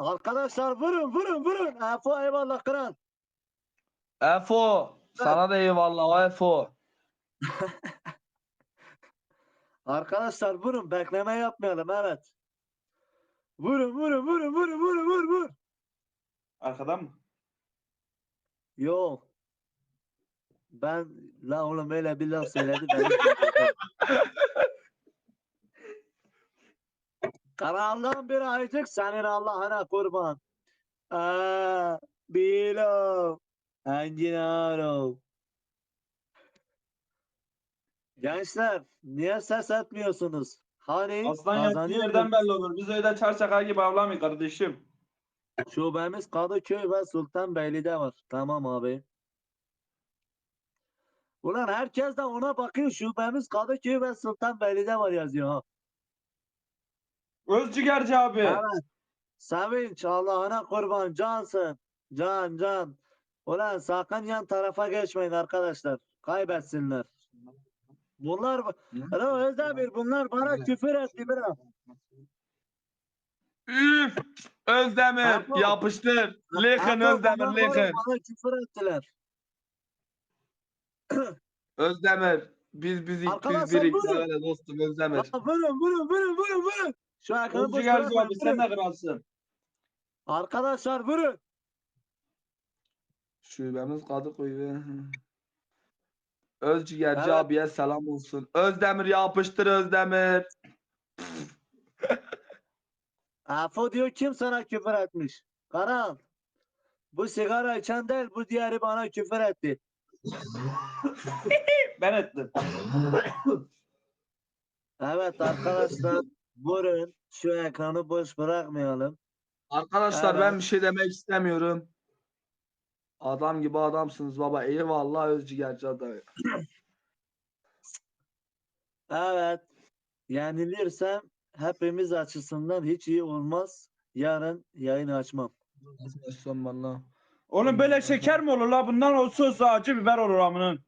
Arkadaşlar vurun vurun vurun. Efo eyvallah kral. Efo. Sana da eyvallah Efo. Arkadaşlar vurun bekleme yapmayalım evet. Vurun vurun vurun vurun vurun vur vur. Arkadan mı? Yok. Ben la oğlum öyle bir laf söyledi ben. Karanlığın bir ayıcık senin Allah'ına kurban. Aa, Bilo. Enginaro. Gençler niye ses etmiyorsunuz? Hani Aslan yattığı kazanıyorduk. yerden belli olur. Biz öyle çarşaka gibi avlamayız kardeşim. Şubemiz Kadıköy ve Sultanbeyli'de var. Tamam abi. Ulan herkes de ona bakıyor. Şubemiz Kadıköy ve Sultanbeyli'de var yazıyor ha. Özcigerci abi. Evet. Sevinç Allah'ına kurban cansın. Can can. Ulan sakın yan tarafa geçmeyin arkadaşlar. Kaybetsinler. Bunlar Alo Özdemir bunlar bana küfür etti biraz. Üf. Özdemir. Efo. Yapıştır. Erdoğan, Özdemir var ya, lekın. Bana küfür ettiler. Özdemir. Biz biz biz Arkadaşlar birik buyurun. öyle dostum Özdemir. Aa, Vurun vurun vurun vurun vurun. Şu arkanı boş Özcigerci bırakmayın, abi sen de kralsın. Arkadaşlar vurun. Şubemiz Kadıköy Özciğerci Evet. abiye selam olsun. Özdemir yapıştır Özdemir. Afo diyor kim sana küfür etmiş? Karan. Bu sigara içen değil bu diğeri bana küfür etti. Ben ettim. Evet arkadaşlar vurun. Şu ekranı boş bırakmayalım. Arkadaşlar ben Evet. bir şey demek istemiyorum. Adam gibi adamsınız baba. Eyvallah Özciğerci adayı. Evet. Yenilirsem hepimiz açısından hiç iyi olmaz. Yarın yayın açmam. Son valla. Oğlum böyle şeker mi olur la? Bundan olsa olsa acı biber olur amının.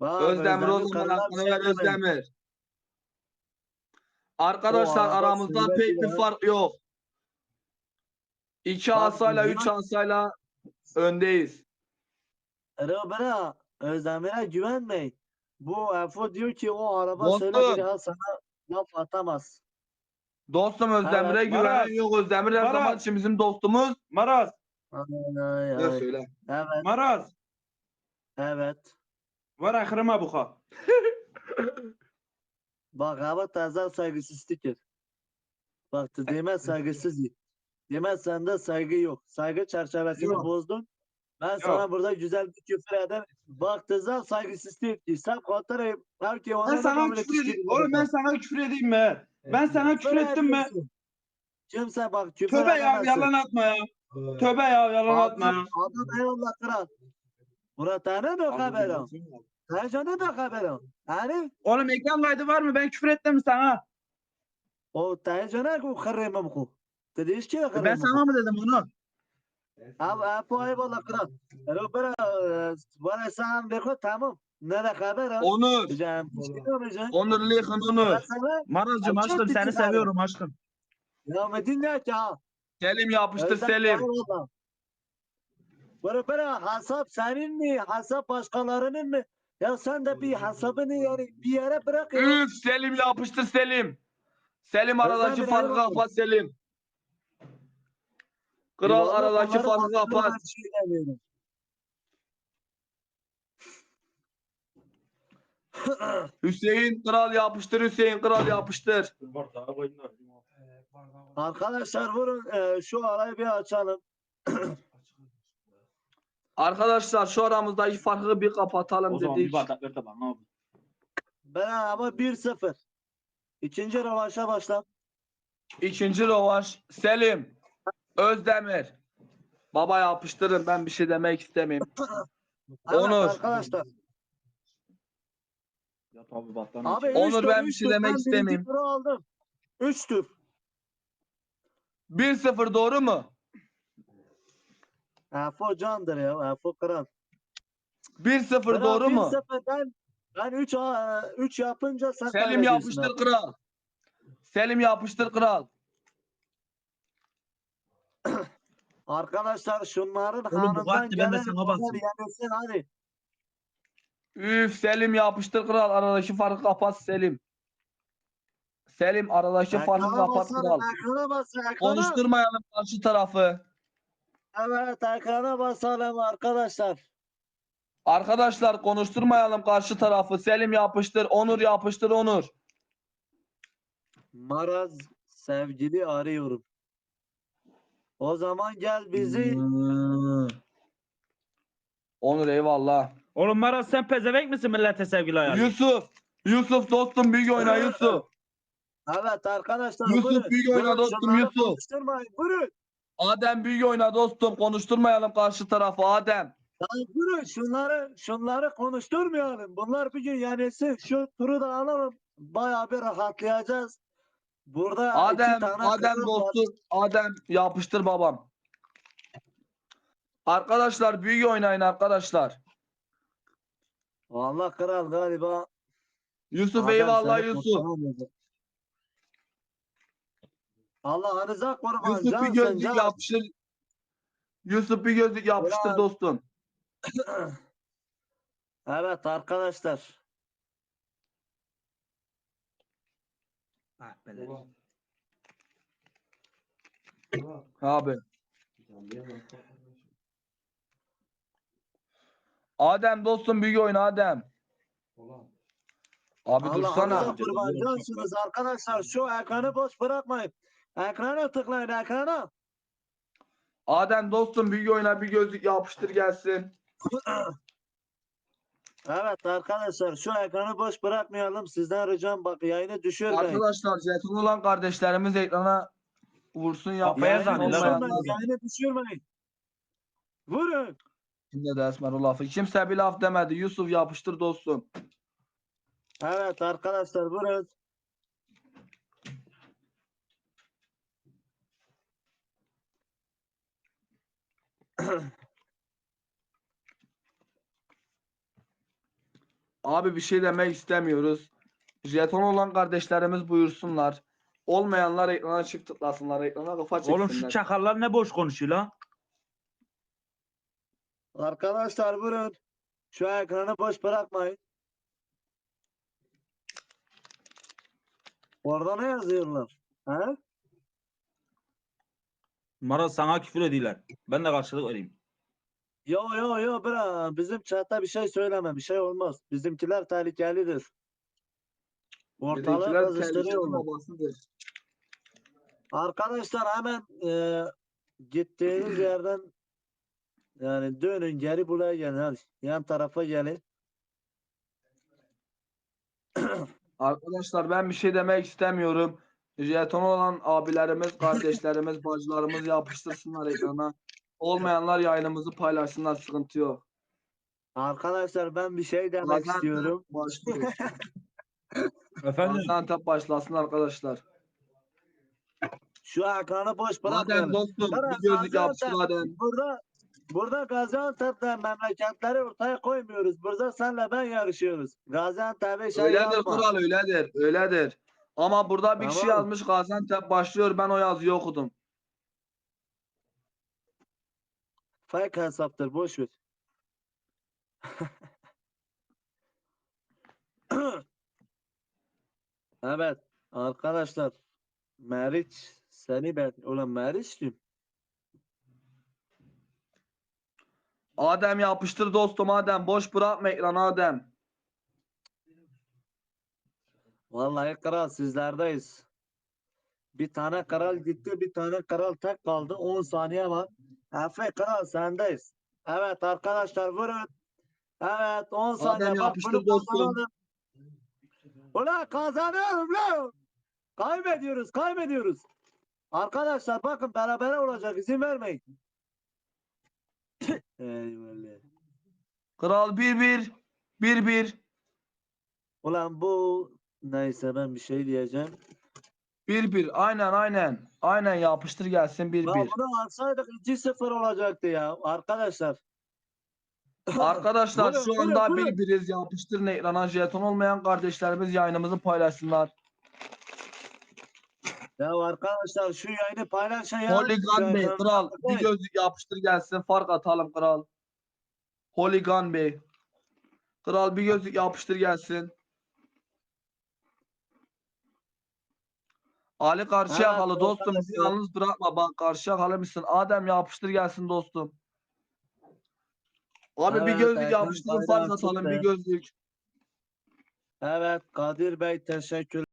Bak, Özdemir o zaman bir şey ver demeyin. Özdemir. Arkadaşlar arada aramızda pek bir fark yok. İki Bak, asayla, üç asayla öndeyiz. Robera Özdemir'e güvenmeyin. Bu Efo diyor ki o araba Dostum. söyle bir daha sana laf atamaz. Dostum Özdemir'e Evet, güvenen Maraz. yok. Özdemir her Maraz. zaman için bizim dostumuz. Maraz. Ay, ay, Ne ay. söyle. Evet, Maraz. evet. Var akrıma buka. Bak hava taze saygısızlıktır. Bak deme saygısız. Deme sende saygı yok. Saygı çerçevesini Yok. bozdun. Ben Yok. sana burada güzel bir küfür eder. Bak tezal saygısızlık ki sen katırı her ki Ben sana küfür edeyim. Oğlum ben sana küfür edeyim mi? Ben sana küfür ettim mi? Kimse bak küfür Tövbe ya yalan atma ya. Tövbe ya yalan atma ya. Adam, eyvallah kral. Murat tane de haberim. Tecane de haberim. Yani Oğlum ekran kaydı var mı? Ben küfür ettim sana? o tecane ku kırrımım ku. Dediğiş ki kırrımım. Ben sana mı dedim bunu? Abi abi eyvallah kral. Robera bana sen देखो tamam. Ne de haber Onur. Hocam bir şey. Onur Lekın Onur. Marazcığım aşkım seni seviyorum aşkım. ya Medine ya ki ha. Selim yapıştır Selim. eyvallah. Robera hasap senin mi? Hasap başkalarının mı? Ya sen de bir hasabını yani bir yere bırak ya. Üf Selim yapıştır Selim. Selim aradaki farkı kapat Selim. Kral Eyvallah, aradaki onları farkı kapat. şey. Hüseyin kral yapıştır Hüseyin kral yapıştır. Arkadaşlar vurun e, şu arayı bir açalım. Arkadaşlar şu aramızdaki farkı bir kapatalım O zaman bir dedik. bardak ver bana abi. Ben ama 1-0. İkinci rövaşa başla. İkinci rövanş Selim. Özdemir. Baba yapıştırın ben bir şey demek istemeyeyim. Evet Onur. arkadaşlar. Yat abi battaniye. Abi. Onur, üç tur, ben bir üç şey tur. demek birinci istemeyeyim. turu aldım. 3 tur. 1-0 doğru mu? Afo candır ya. Afo kral. 1-0 Ben doğru mu? 1-0 ben ben 3 3 yapınca sen Selim yapıştır abi. kral. Selim yapıştır kral. Arkadaşlar şunların Oğlum hanından gelen hadi. Üf Selim yapıştır kral aradaki farkı kapat Selim. Selim aradaki farkı kapat kral. ekrana bas, ekrana. Konuşturmayalım karşı tarafı. Evet ekrana basalım arkadaşlar. Arkadaşlar konuşturmayalım karşı tarafı. Selim yapıştır, Onur yapıştır, Onur. Maraz sevgili arıyorum. O zaman gel bizi Hmm. Onur eyvallah. Oğlum Maraz sen pezevenk misin millete sevgili ayarı? Yusuf, Yusuf dostum büyük oyna Yusuf. Evet arkadaşlar Yusuf buyurun. Büyük oyna dostum, Yusuf. Konuşturmayın buyurun. Adem büyük oyna dostum. Konuşturmayalım karşı tarafı Adem. Buyurun şunları şunları konuşturmayalım. Bunlar bir gün yenilsin. Şu turu da alalım. Bayağı bir rahatlayacağız. Burada Adem, Adem kızım var. dostum. Adem yapıştır babam. Arkadaşlar büyük oynayın arkadaşlar. Vallahi kral galiba. Yusuf Adem eyvallah Yusuf. Kurtaramayacak. Allah'ınıza kurban. Yusuf bir gözlük can. yapıştır. Yusuf bir gözlük yapıştır Ulan. dostum. Evet arkadaşlar. Ah be lan. Abi. Adem dostum büyük oyna Adem. Abi Allah'ınıza dursana. kurban. Cansınız arkadaşlar. Şu ekranı boş bırakmayın. Ekrana tıklayın ekrana. Adem dostum büyük oyna bir gözlük yapıştır gelsin. Evet arkadaşlar şu ekranı boş bırakmayalım. Sizden ricam bak yayını düşürmeyin. Arkadaşlar jeton olan kardeşlerimiz ekrana vursun yapmaya düşürmeyin. Yayını düşürmeyin. Vurun. Şimdi de esmer o lafı. Kimse bir laf demedi. Yusuf yapıştır dostum. Evet arkadaşlar vurun. Abi bir şey demek istemiyoruz. Jeton olan kardeşlerimiz buyursunlar. Olmayanlar ekrana çift tıklasınlar. Ekrana kafa çeksinler. Oğlum şu çakallar ne boş konuşuyor lan? Arkadaşlar vurun. Şu ekranı boş bırakmayın. Orada ne yazıyorlar? He? Maraz sana küfür ediyorlar. Ben de karşılık vereyim. Yo yo yo bra bizim chatta bir şey söyleme bir şey olmaz. Bizimkiler tehlikelidir. Ortalığı Bizimkiler kızıştırıyorlar. tehlikeli babasıdır. Arkadaşlar hemen e, gittiğiniz yerden yani dönün geri buraya gelin hadi. Yan tarafa gelin. Arkadaşlar ben bir şey demek istemiyorum. Jeton olan abilerimiz, kardeşlerimiz, bacılarımız yapıştırsınlar ekrana. Olmayanlar yayınımızı paylaşsınlar. Sıkıntı yok. Arkadaşlar ben bir şey demek Gaziantep istiyorum. başlıyor. Efendim? Gaziantep başlasın arkadaşlar. Şu ekranı boş bırakmayalım. dostum bir gözlük Gaziantep. yapıştır Adem. Burada burada Gaziantep'te memleketleri ortaya koymuyoruz. Burada senle ben yarışıyoruz. Gaziantep'e şey Öyledir yapma. kural öyledir. Öyledir. Ama burada bir kişi Tamam. yazmış Gaziantep başlıyor. Ben o yazıyı okudum. Fake hesaptır boş ver. evet arkadaşlar Meriç seni ben ulan Meriç kim? Adem yapıştır dostum Adem. Boş bırakma ekranı Adem. Vallahi kral sizlerdeyiz. Bir tane kral gitti, bir tane kral tek kaldı. 10 saniye var. Efe kral sendeyiz. Evet arkadaşlar vurun. Evet 10 saniye. Bak yapıştır bunu kazanalım. Ulan kazanıyorum lan. Kaybediyoruz, kaybediyoruz. Arkadaşlar bakın berabere olacak izin vermeyin. Eyvallah. Kral 1-1. 1-1. Ulan bu neyse ben bir şey diyeceğim. 1-1. Aynen aynen. Aynen yapıştır gelsin Ya 1-1. bunu alsaydık 2-0 olacaktı ya arkadaşlar. Arkadaşlar Buyurun, şu buyurun, anda buyurun. 1-1'iz. Yapıştırın ekrana. Jeton olmayan kardeşlerimiz yayınımızı paylaşsınlar. Ya arkadaşlar şu yayını paylaşın ya. Holigan Bey kral bir gözlük yapıştır gelsin fark atalım kral. Holigan Bey. Kral bir gözlük yapıştır gelsin. Ali karşıya Evet, halı dostum bizi arkadaşlar. yalnız bırakma bak karşıya halı mısın? Adem yapıştır gelsin dostum. Abi bir Evet, gözlük Erkan yapıştırın bayrağı fark atalım çıktı. bir gözlük. Evet Kadir Bey teşekkür